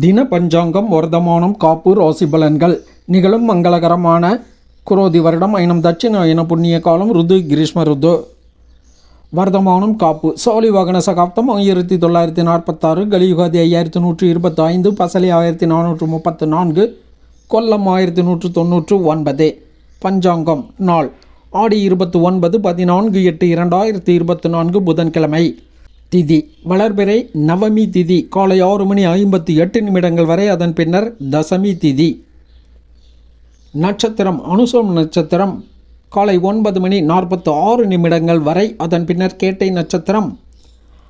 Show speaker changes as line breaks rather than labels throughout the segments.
தின பஞ்சாங்கம் வர்த்தமானம் காப்பு ராசி பலன்கள் நிகழும் மங்களகரமான குரோதி வருடம் ஐனம் தட்சிணாயன புண்ணிய காலம் ருது கிரீஷ்ம ருது. வர்த்தமானம் காப்பு. சோழி வாகன சகாப்தம் ஆயிரத்தி தொள்ளாயிரத்தி நாற்பத்தாறு கலியுகாதி ஐயாயிரத்தி நூற்றி இருபத்தி ஐந்து பசலி ஆயிரத்தி நானூற்று முப்பத்து நான்கு கொல்லம் ஆயிரத்தி நூற்று தொண்ணூற்று ஒன்பது. பஞ்சாங்கம் நாள். ஆடி இருபத்தி ஒன்பது பதினான்கு எட்டு இரண்டாயிரத்தி இருபத்தி நான்கு புதன்கிழமை. திதி. வளர்பிறை நவமி திதி. காலை ஆறு மணி ஐம்பத்தி எட்டு நிமிடங்கள் வரை அதன் பின்னர் தசமி திதி. நட்சத்திரம் அனுசம் நட்சத்திரம். காலை ஒன்பது மணி நாற்பத்து ஆறு நிமிடங்கள் வரை அதன் பின்னர் கேட்டை நட்சத்திரம்.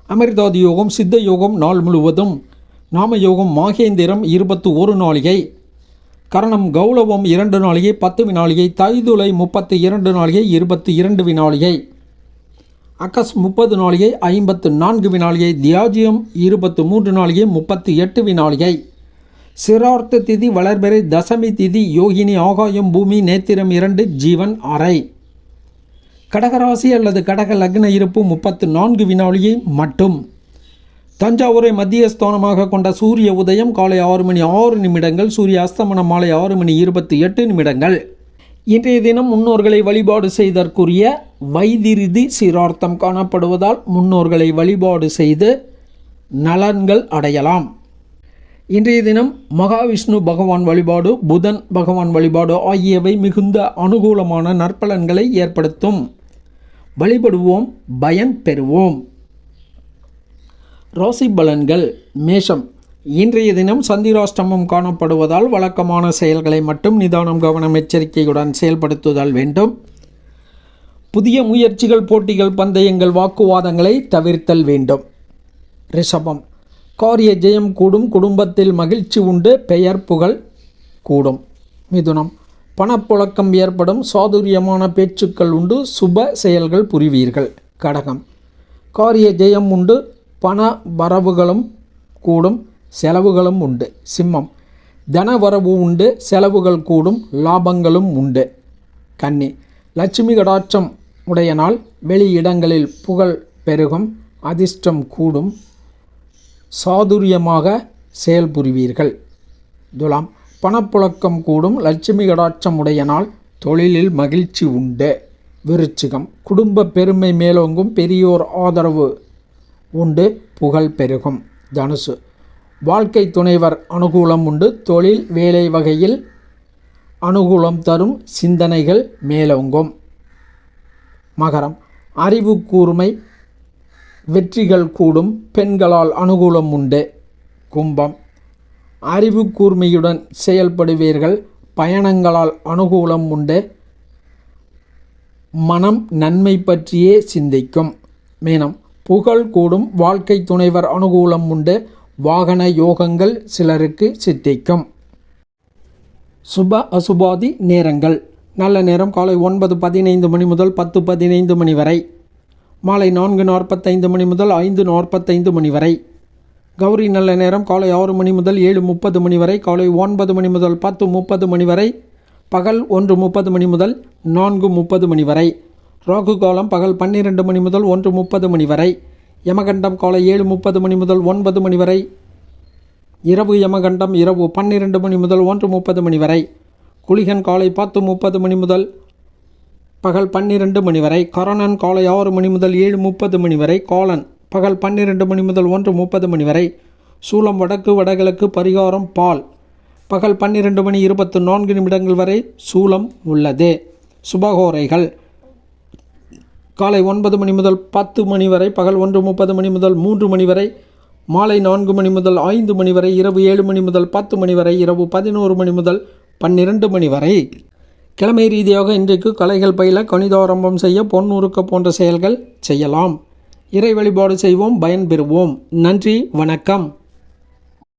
அமிர்தாதி யோகம் சித்த யோகம் நாள் முழுவதும். நாமயோகம் மாகேந்திரம் இருபத்து ஒரு நாளிகை. கரணம் கௌளவம் இரண்டு நாளிகை பத்து வினாளிகை தைதுலை முப்பத்து இரண்டு நாளிகை இருபத்தி இரண்டு வினாளிகை அகஸ் முப்பது நாளிகை ஐம்பத்து நான்கு வினாளிகை தியாஜியம் இருபத்து மூன்று நாளிகை முப்பத்தி எட்டு வினாளிகை. சிரார்த்த திதி வளர்பெறை தசமி திதி யோகினி ஆகாயம் பூமி நேத்திரம் இரண்டு ஜீவன் அறை. கடகராசி அல்லது கடக லக்ன இருப்பு முப்பத்து நான்கு வினாளிகை மட்டும். தஞ்சாவூரை மத்திய ஸ்தானமாக கொண்ட சூரிய உதயம் காலை ஆறு மணி ஆறு நிமிடங்கள் சூரிய அஸ்தமனம் மாலை ஆறு மணி இருபத்தி எட்டு நிமிடங்கள். இன்றைய தினம் முன்னோர்களை வழிபாடு செய்தற்குரிய வைதிருதி சீரார்த்தம் காணப்படுவதால் முன்னோர்களை வழிபாடு செய்து நலன்கள் அடையலாம். இன்றைய தினம் மகாவிஷ்ணு பகவான் வழிபாடு புதன் பகவான் வழிபாடு ஆகியவை மிகுந்த அனுகூலமான நற்பலன்களை ஏற்படுத்தும். வழிபடுவோம் பயன் பெறுவோம். ராசி பலன்கள் மேஷம். இன்றைய தினம் சந்திராஷ்டமம் காணப்படுவதால் வழக்கமான செயல்களை மட்டும் நிதானம் கவனம் எச்சரிக்கையுடன் செயல்படுத்துதல் வேண்டும். புதிய முயற்சிகள் போட்டிகள் பந்தயங்கள் வாக்குவாதங்களை தவிர்த்தல் வேண்டும். ரிஷபம். காரிய ஜெயம் கூடும் குடும்பத்தில் மகிழ்ச்சி உண்டு பெயர் புகழ் கூடும். மிதுனம். பணப்புழக்கம் ஏற்படும் சாதுரியமான பேச்சுக்கள் உண்டு சுப செயல்கள் புரிவீர்கள். கடகம். காரிய ஜெயம் உண்டு பண வரவுகளும் கூடும் செலவுகளும் உண்டு. சிம்மம். தனவரவு உண்டு செலவுகள் கூடும் லாபங்களும் உண்டு. கன்னி. லட்சுமி கடாட்சம் உடைய நாள் வெளி இடங்களில் புகழ் பெருகும் அதிர்ஷ்டம் கூடும். சாதுரியமாக செயல்புரிவீர்கள் துலாம். பணப்புழக்கம் கூடும் லட்சுமி கடாட்சம் உடைய நாள் தொழிலில் மகிழ்ச்சி உண்டு. விருச்சிகம். குடும்ப பெருமை மேலோங்கும் பெரியோர் ஆதரவு உண்டு புகழ் பெருகும். தனுசு. வாழ்க்கை துணைவர் அனுகூலம் உண்டு. தொழில் வேலை வகையில் அனுகூலம் தரும் சிந்தனைகள் மேலோங்கும். மகரம். அறிவு கூர்மை வெற்றிகள் கூடும் பெண்களால் அனுகூலம் உண்டு. கும்பம். அறிவு கூர்மையுடன் செயல்படுவீர்கள் பயணங்களால் அனுகூலம் உண்டு. மனம் நன்மை பற்றியே சிந்திக்கும். மீனம். புகழ் கூடும் வாழ்க்கை துணைவர் அனுகூலம் உண்டு. வாகன யோகங்கள் சிலருக்கு சித்திக்கும். சுப அசுபாதி நேரங்கள். நல்ல நேரம் காலை ஒன்பது பதினைந்து மணி முதல் பத்து பதினைந்து மணி வரை. மாலை நான்கு நாற்பத்தைந்து மணி முதல் ஐந்து நாற்பத்தைந்து மணி வரை. கௌரி நல்ல நேரம் காலை ஆறு மணி முதல் ஏழு முப்பது மணி வரை. காலை ஒன்பது மணி முதல் பத்து முப்பது மணி வரை. பகல் ஒன்று முப்பது மணி முதல் நான்கு முப்பது மணி வரை. ராகு காலம் பகல் பன்னிரெண்டு மணி முதல் ஒன்று முப்பது மணி வரை. யமகண்டம் காலை ஏழு முப்பது மணி முதல் ஒன்பது மணி வரை. இரவு யமகண்டம் இரவு பன்னிரெண்டு மணி முதல் ஒன்று முப்பது மணி வரை. குளிகன் காலை பத்து முப்பது மணி முதல் பகல் பன்னிரெண்டு மணி வரை. கரணன் காலை ஆறு மணி முதல் ஏழு முப்பது மணி வரை. காலன் பகல் பன்னிரெண்டு மணி முதல் ஒன்று முப்பது மணி வரை. சூலம் வடக்கு வடகிழக்கு பரிகாரம் பால். பகல் பன்னிரெண்டு மணி இருபத்து நான்கு நிமிடங்கள் வரை சூலம் உள்ளது. சுபகோரைகள். காலை ஒன்பது மணி முதல் பத்து மணி வரை பகல் ஒன்று முப்பது மணி முதல் மூன்று மணி வரை மாலை நான்கு மணி முதல் ஐந்து மணி வரை இரவு ஏழு மணி முதல் பத்து மணி வரை இரவு பதினோரு மணி முதல் பன்னிரண்டு மணி வரை. கிழமை ரீதியாக இன்றைக்கு கலைகள் பயில கணிதாரம்பம் செய்ய பொன் போன்ற செயல்கள் செய்யலாம். இறை வழிபாடு செய்வோம் பயன்பெறுவோம் நன்றி வணக்கம்.